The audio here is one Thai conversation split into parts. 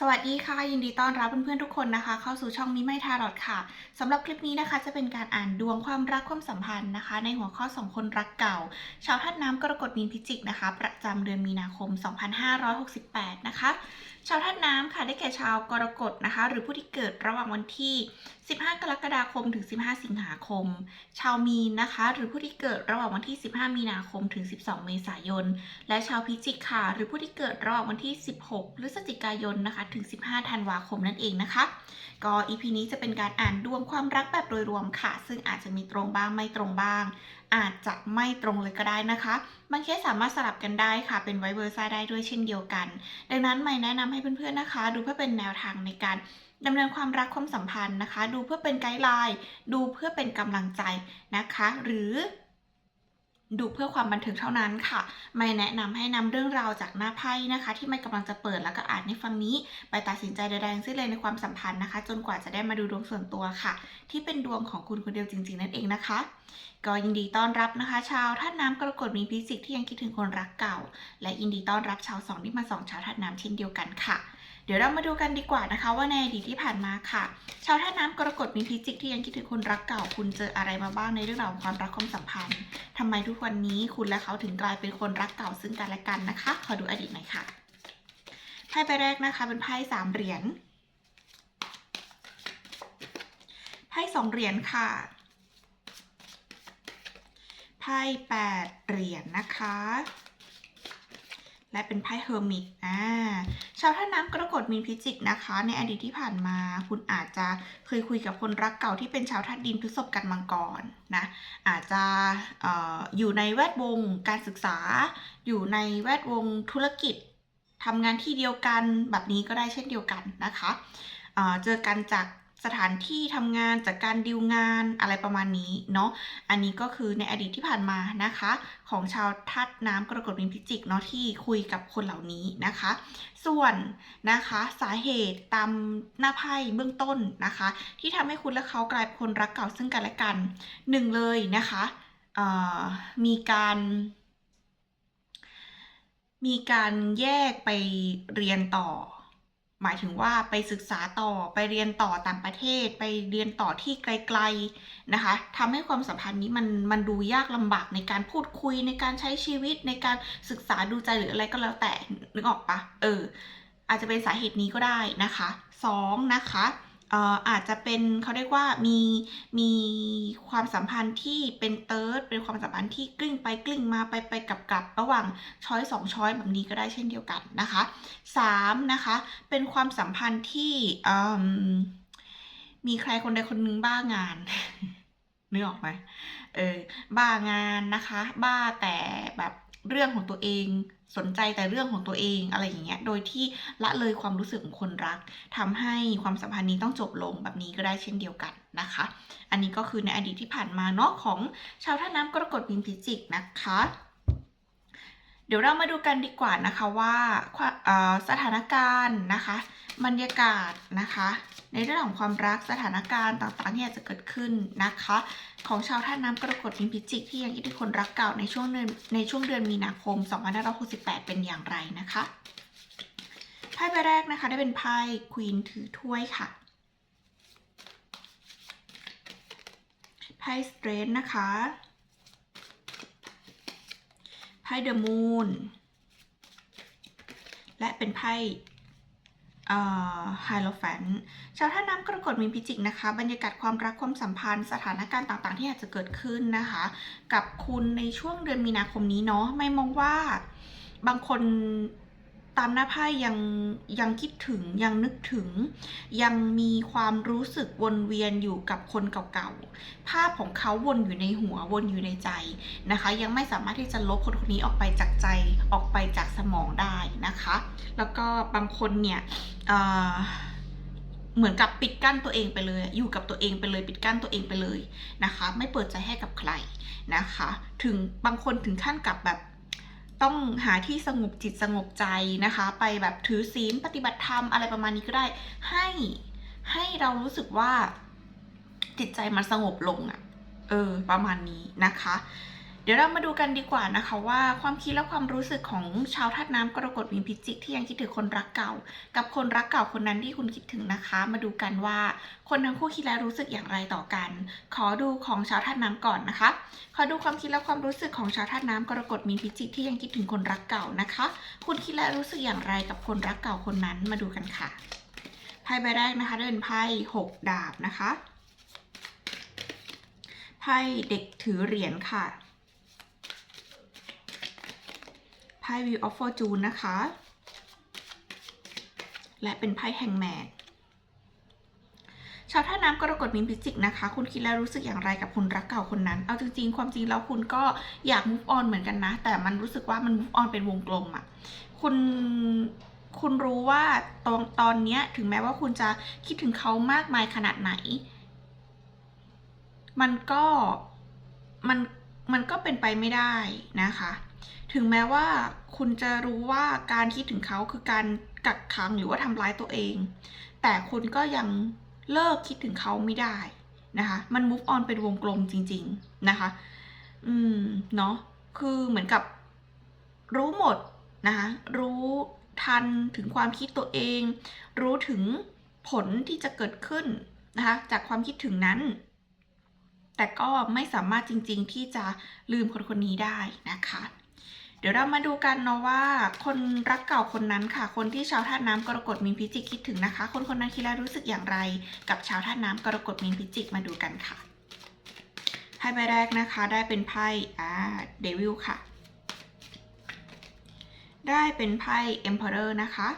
สวัสดีค่ะ ยินดีต้อนรับเพื่อนๆทุกคนนะคะ เข้าสู่ช่องมิไม่ทารอดค่ะสำหรับคลิปนี้นะคะ จะเป็นการอ่านดวงความรักความสัมพันธ์นะคะ ในหัวข้อสองคนรักเก่า ชาวธาตุน้ำกรกฎมีนพิจิกนะคะ ประจำเดือนมีนาคม 2568 นะคะ ชาวธาตุน้ำค่ะได้แก่ชาวกรกฎนะคะ หรือผู้ที่เกิดระหว่างวันที่ 15 กรกฎาคมถึง 15 สิงหาคม ชาวมีนนะคะ หรือผู้ที่เกิดระหว่างวันที่ 15 มีนาคมถึง 12 เมษายน และชาวพิจิกค่ะ หรือผู้ที่เกิดระหว่างวันที่ 16 พฤศจิกายนนะคะถึง 15 ธันวาคมนั่นเองนะคะ ก็อีพีนี้จะเป็นการอ่านดวงความรักแบบโดยรวมค่ะ ซึ่งอาจจะมีตรงบ้างไม่ตรงบ้าง อาจจะไม่ตรงเลยก็ได้นะคะบางเคสสามารถสลับกันได้ค่ะ เป็นไวเวอร์ซ่าได้ด้วยเช่นเดียวกัน ดังนั้นไม่แนะนำให้เพื่อนๆนะคะ ดูเพื่อเป็นแนวทางในการดำเนินความรักความสัมพันธ์นะคะ ดูเพื่อเป็นไกด์ไลน์ ดูเพื่อเป็นกำลังใจนะคะ หรือ ดูเพื่อความบันเทิงเท่านั้นค่ะ ไม่แนะนำให้นำเรื่องราวจากหน้าไพ่นะคะ ที่ไม่กำลังจะเปิดแล้วก็อ่านในฟังนี้ ไปตัดสินใจใดๆทั้งสิ้นเลยในความสัมพันธ์นะคะ จนกว่าจะได้มาดูดวงส่วนตัวค่ะ ที่เป็นดวงของคุณคนเดียวจริง ๆ นั่นเองนะคะ ก็ยินดีต้อนรับนะคะ ชาวธาตุน้ำกรกฎมีพิจิกที่ยังคิดถึงคนรักเก่า และยินดีต้อนรับชาวสองที่มาสองชาวธาตุน้ำเช่นเดียวกันค่ะ เดี๋ยวเรามาดูกันดีกว่านะคะ ว่าในอดีตที่ผ่านมาค่ะ ชาวธาตุน้ำกรกฎมีพิจิกที่ยังคิดถึงคนรักเก่า คุณเจออะไรมาบ้างในเรื่องราวของความรักความสัมพันธ์ทำไมทุกวันนี้คุณและเขาถึงกลายเป็นคนรักเก่าซึ่งกันและกันนะคะ ขอดูอดีตหน่อยค่ะไพ่ใบแรกนะคะ เป็นไพ่สามเหรียญไพ่สองเหรียญค่ะไพ่แปดเหรียญนะคะ และเป็นไพ่เฮอร์มิตอ่าชาวท่าน้ำกรกฎมีนพิจิกนะคะ ในอดีตที่ผ่านมา คุณอาจจะเคยคุยกับคนรักเก่าที่เป็นชาวธาตุดินพฤษภกันมังกรนะอาจจะออยู่ในแวดวงการศึกษา อยู่ในแวดวงธุรกิจทำงานที่เดียวกันแบบนี้ก็ได้เช่นเดียวกันนะคะเจอกันจาก สถานที่ทำงานจากการดิวงานอะไรประมาณนี้เนาะอันนี้ก็คือในอดีตที่ผ่านมานะคะ ของชาวธาตุน้ำกรกฎมีนพิจิกเนาะที่คุยกับคนเหล่านี้นะคะ ส่วนนะคะสาเหตุตามหน้าไพ่เบื้องต้นนะคะ ที่ทำให้คุณและเขากลายเป็นคนรักเก่าซึ่งกันและกันหนึ่งเลยนะคะมีการ มีการแยกไปเรียนต่อ หมายถึงว่าไปศึกษาต่อไปเรียนต่อต่างประเทศ ไปเรียนต่อที่ไกลๆนะคะทำให้ความสัมพันธ์นี้มันมันดูยากลำบากในการพูดคุยในการใช้ชีวิตในการศึกษาดูใจหรืออะไรก็แล้วแต่นึกออกปะเอออาจจะเป็นสาเหตุนี้ก็ได้นะคะสองนะคะ อาจจะเป็นเขาเรียกว่ามีมีความสัมพันธ์ที่เป็นเติร์ดเป็นความสัมพันธ์ที่กลิ้งไปกลิ้งมาไปไปกลับกลับระหว่างช้อยสองช้อยแบบนี้ก็ได้เช่นเดียวกันนะคะสามนะคะเป็นความสัมพันธ์ที่มีใครคนใดคนหนึ่งบ้างานนึกออกไหมเออบ้างานนะคะ บ้าแต่แบบ เรื่องของตัวเองสนใจแต่เรื่องของตัวเองอะไรอย่างเงี้ย โดยที่ละเลยความรู้สึกของคนรักทำให้ความสัมพันธ์นี้ต้องจบลงแบบนี้ก็ได้เช่นเดียวกันนะคะ อันนี้ก็คือในอดีตที่ผ่านมาเนาะของชาวท่าน้ำกรกฎมีนพิจิกนะคะ เดี๋ยวเรามาดูกันดีกว่านะคะว่าสถานการณ์นะคะ บรรยากาศนะคะ ในเรื่องของความรักสถานการณ์ต่างๆที่อาจจะเกิดขึ้นนะคะ ของชาวท่าน้ำกรกฎมีนพิจิกที่ยังคิดถึงคนรักเก่าในช่วงเดือนในช่วงเดือนมีนาคม 2568 เป็นอย่างไรนะคะไพ่ใบแรกนะคะได้เป็นไพ่ควีนถือถ้วยค่ะไพ่สเตรนนะคะ ไพ่เดอะมูนและเป็นไพ่ไฮโลแฟนชาวท่าน้ำกรกฎมีนพิจิกนะคะ บรรยากาศความรักความสัมพันธ์สถานการณ์ต่างๆ ที่อาจจะเกิดขึ้นนะคะ กับคุณในช่วงเดือนมีนาคมนี้เนาะไม่มองว่าบางคน ตามหน้าไพ่ยังยังคิดถึงยังนึกถึง ยังมีความรู้สึกวนเวียนอยู่กับคนเก่าๆ ภาพของเขาวนอยู่ในหัววนอยู่ในใจนะคะ ยังไม่สามารถที่จะลบคนคนนี้ออกไปจากใจออกไปจากสมองได้นะคะ แล้วก็บางคนเนี่ยเเหมือนกับปิดกั้นตัวเองไปเลย อยู่กับตัวเองไปเลย ปิดกั้นตัวเองไปเลยนะคะ ไม่เปิดใจให้กับใครนะคะ ถึงบางคนถึงขั้นกับแบบ ต้องหาที่สงบจิตสงบใจนะคะ ไปแบบถือศีลปฏิบัติธรรมอะไรประมาณนี้ก็ได้ ให้ให้เรารู้สึกว่าจิตใจมันสงบลงอะ่ะ เออ ประมาณนี้นะคะ ดี๋ยวเรามาดูกันดีกว่านะคะว่าความคิดและความรู้สึกของชาวธาตุน้ำกรกฎมีนพิจิกที่ยังคิดถึงคนรักเก่า กับคนรักเก่าคนนั้นที่คุณคิดถึงนะคะ มาดูกันว่าคนทั้งคู่คิดและรู้สึกอย่างไรต่อกัน ขอดูของชาวธาตุน้ำก่อนนะคะ ขอดูความคิดและความรู้สึกของชาวธาตุน้ำกรกฎมีนพิจิกที่ยังคิดถึงคนรักเก่านะคะ คุณคิดและรู้สึกอย่างไรกับคนรักเก่าคนนั้นมาดูกันค่ะไพ่ใบแรกนะคะเป็นไพ่หกดาบนะคะไพ่เด็กถือเหรียญค่ะ ไพ่ Wheel of Fortune นะคะ และเป็นไพ่แห่งแมนชาวท่าน้ำกรกฎมินพิจิกนะคะ คุณคิดแล้วรู้สึกอย่างไรกับคนรักเก่าคนนั้น เอาจริง ๆ ความจริงแล้วคุณก็อยาก move on เหมือนกันนะ แต่มันรู้สึกว่ามัน move on เป็นวงกลมอะ่ะ คุณคุณรู้ว่าตอนตอนนี้ถึงแม้ว่าคุณจะคิดถึงเขามากมายขนาดไหน มันก็มัน มันก็เป็นไปไม่ได้นะคะ ถึงแม้ว่าคุณจะรู้ว่าการคิดถึงเขาคือการกักขังหรือว่าทำร้ายตัวเอง แต่คุณก็ยังเลิกคิดถึงเขาไม่ได้นะคะ มัน move on เป็นวงกลมจริง ๆนะคะ อืม เนาะ คือเหมือนกับรู้หมดนะคะ รู้ทันถึงความคิดตัวเอง รู้ถึงผลที่จะเกิดขึ้นนะคะ จากความคิดถึงนั้น แต่ก็ไม่สามารถจริงๆ ที่จะลืมคนคนนี้ได้นะคะ เดี๋ยวเรามาดูกันเนาะว่า คนรักเก่าคนนั้นค่ะ คนที่ชาวธาตุน้ำกรกฎมีนพิจิกคิดถึงนะคะ คนคนนั้นคิดแล้วรู้สึกอย่างไร กับชาวธาตุน้ำกรกฎมีนพิจิกมาดูกันค่ะไพ่ใบแรกนะคะได้เป็นไพ่อ่าเดวิลค่ะ ได้เป็นไพ่ Emperor นะคะ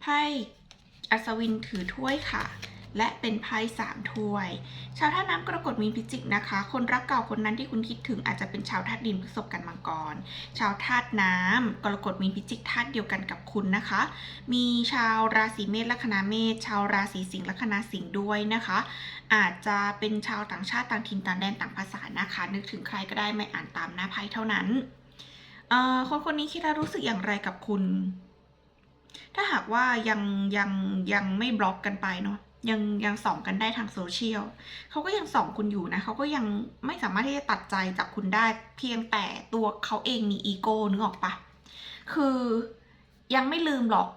ไพ่อัศวินถือถ้วยค่ะ และเป็นไพ่สามถ้วย ชาวธาตุน้ำกรกฎมีพิจิกนะคะ คนรักเก่าคนนั้นที่คุณคิดถึงอาจจะเป็นชาวธาตุดินพฤษภกันมังกร ชาวธาตุน้ำกรกฎมีพิจิกธาตุเดียวกันกับคุณนะคะ มีชาวราศีเมษลัคนาเมษชาวราศีสิงห์ลัคนาสิงห์ด้วยนะคะ อาจจะเป็นชาวต่างชาติต่างถิ่นต่างแดนต่างภาษานะคะ นึกถึงใครก็ได้ไม่อ่านตามหน้าไพ่เท่านั้นคนคนนี้คิดแล้วรู้สึกอย่างไรกับคุณ ถ้าหากว่ายังยังยังไม่บล็อกกันไปเนาะ ยังยังส่องกันได้ทางโซเชียลเขาก็ยังส่องคุณอยู่นะเขาก็ยังไม่สามารถที่จะตัดใจจากคุณได้ เพียงแต่ตัวเขาเองมีอีโก้นึกออกปะคือยังไม่ลืมหรอก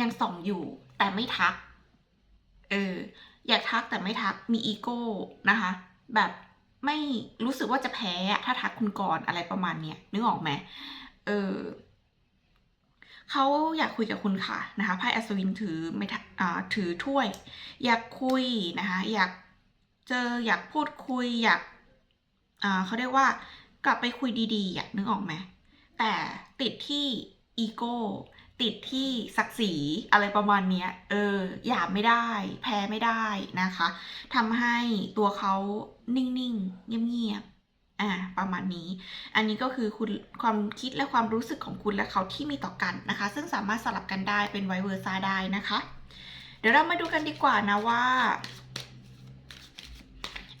ยังส่องอยู่แต่ไม่ทัก เออ อยากทักแต่ไม่ทักมีอีโก้นะคะ แบบไม่รู้สึกว่าจะแพ้ถ้าทักคุณก่อนอะไรประมาณเนี้ยนึกออกไหมเออ เขาอยากคุยกับคุณค่ะนะคะไพ่อัศวินถือไม่ถือถ้วย อยากคุยนะคะอยากเจออยากพูดคุยอยากเขาเรียกว่ากลับไปคุยดีๆอะนึกออกไหมแต่ติดที่อีโก้ติดที่ศักดิ์ศรีอะไรประมาณเนี้ยเออหยามไม่ได้ แพ้ไม่ได้นะคะทำให้ตัวเขานิ่ง ๆ เงียบ ๆ อ่าประมาณนี้ อันนี้ก็คือคุณความคิดและความรู้สึกของคุณและเขาที่มีต่อกันนะคะ ซึ่งสามารถสลับกันได้เป็นไวเวอร์ซาได้นะคะ เดี๋ยวเรามาดูกันดีกว่านะว่า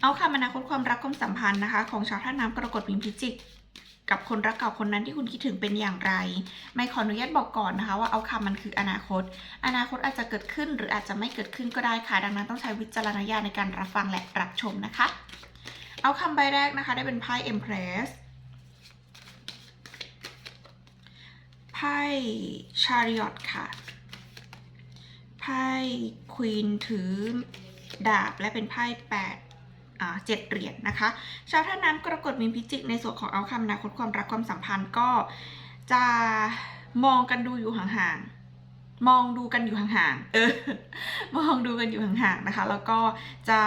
เอาคำอนาคตความรักความสัมพันธ์นะคะ ของชาวท่าน้ำกรกฎมีนพิจิกกับคนรักเก่าคนนั้นที่คุณคิดถึงเป็นอย่างไร ไม่ขออนุญาตบอกก่อนนะคะ ว่าเอาคำมันคืออนาคต อนาคตอาจจะเกิดขึ้นหรืออาจจะไม่เกิดขึ้นก็ได้ค่ะ ดังนั้นต้องใช้วิจารณญาณในการรับฟังและรับชมนะคะ เอาคำใบแรกนะคะ ได้เป็นไพ่ Empress ไพ่ Chariot ค่ะ ไพ่ Queen ถือดาบและเป็นไพ่แปดเจ็ดเหรียญนะคะ ชาวท่าน้ำกรกฎมีนพิจิกในส่วนของเอาคำนาคตความรักความสัมพันธ์ก็จะมองกันดูอยู่ห่างๆ มองดูกันอยู่ห่างๆ เออ มองดูกันอยู่ห่างๆ นะคะ แล้วก็จะ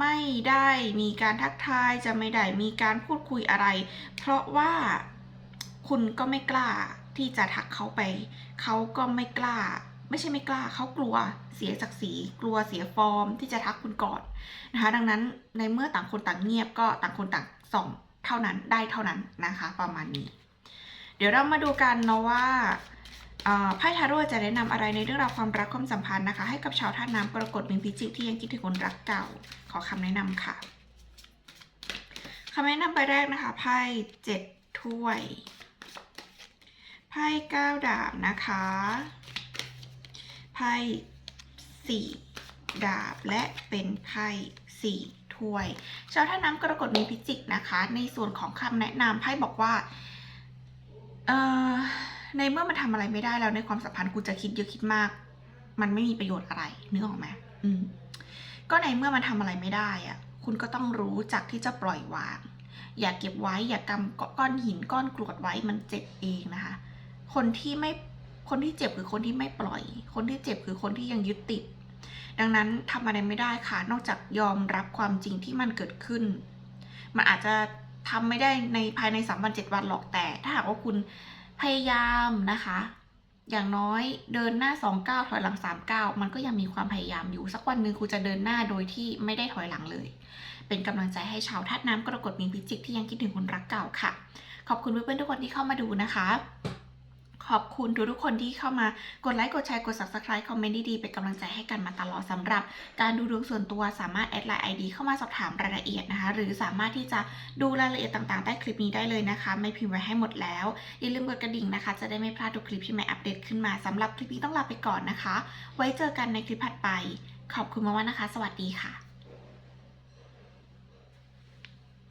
ไม่ได้มีการทักทาย จะไม่ได้มีการพูดคุยอะไร เพราะว่าคุณก็ไม่กล้าที่จะทักเขาไป เขาก็ไม่กล้า ไม่ใช่ไม่กล้า เขากลัวเสียศักดิ์ศรี กลัวเสียฟอร์ม ที่จะทักคุณก่อนนะคะ ดังนั้นในเมื่อต่างคนต่างเงียบก็ต่างคนต่างส่องเท่านั้นได้เท่านั้นนะคะ ประมาณนี้ เดี๋ยวเรามาดูกันเนาะว่า ไพ่ทาโร่จะแนะนำอะไรในเรื่องราวความรักความสัมพันธ์นะคะ ให้กับชาวท่าน้ำกรกฎมีพิจิกที่ยังคิดถึงคนรักเก่า ขอคำแนะนำค่ะคำแนะนำใบแรกนะคะไพ่เจ็ดถ้วยไพ่เก้าดาบนะคะไพ่สี่ดาบและเป็นไพ่สี่ถถ้วย ชาวท่าน้ำกรกฎมีพิจิกนะคะ ในส่วนของคำแนะนำไพ่บอกว่า เอ่อ ในเมื่อมันทำอะไรไม่ได้แล้วในความสัมพันธ์คุณจะคิดเยอะคิดมาก มันไม่มีประโยชน์อะไรนึกออกไหมอืมก็ในเมื่อมันทำอะไรไม่ได้อะคุณก็ต้องรู้จักที่จะปล่อยวาง อย่าเก็บไว้อย่ากำก้อนหินก้อนกรวดไว้มันเจ็บเองนะคะ คนที่ไม่คนที่เจ็บคือคนที่ไม่ปล่อย คนที่เจ็บคือคนที่ยังยึดติด ดังนั้นทำอะไรไม่ได้ค่ะ นอกจากยอมรับความจริงที่มันเกิดขึ้น มันอาจจะทำไม่ได้ในภายในสามวันเจ็ดวันหรอกแต่ ถ้าหากว่าคุณ พยายามนะคะ อย่างน้อยเดินหน้าสองก้าวถอยหลังสามก้าวมันก็ยังมีความพยายามอยู่ สักวันหนึ่งคุณจะเดินหน้าโดยที่ไม่ได้ถอยหลังเลย เป็นกำลังใจให้ชาวธาตุน้ำกรกฎมีนพิจิกที่ยังคิดถึงคนรักเก่าค่ะ ขอบคุณเพื่อนๆทุกคนที่เข้ามาดูนะคะ ขอบคุณทุกๆคนที่เข้ามากดไลค์ กดแชร์ กด subscribe คอมเมนต์ดีๆ เป็นกำลังใจให้กันมาตลอดสำหรับ การดูดวงส่วนตัวสามารถแอดไลน์ ID เข้ามาสอบถามรายละเอียดนะคะ หรือสามารถที่จะดูรายละเอียดต่างๆ ใต้คลิปนี้ได้เลยนะคะ ไม่พิมพ์ไว้ให้หมดแล้ว อย่าลืมกดกระดิ่งนะคะ จะได้ไม่พลาดทุกคลิปที่ใหม่อัปเดตขึ้นมาสำหรับคลิปนี้ต้องลาไปก่อนนะคะ ไว้เจอกันในคลิปถัดไป ขอบคุณมากๆนะคะ สวัสดีค่ะ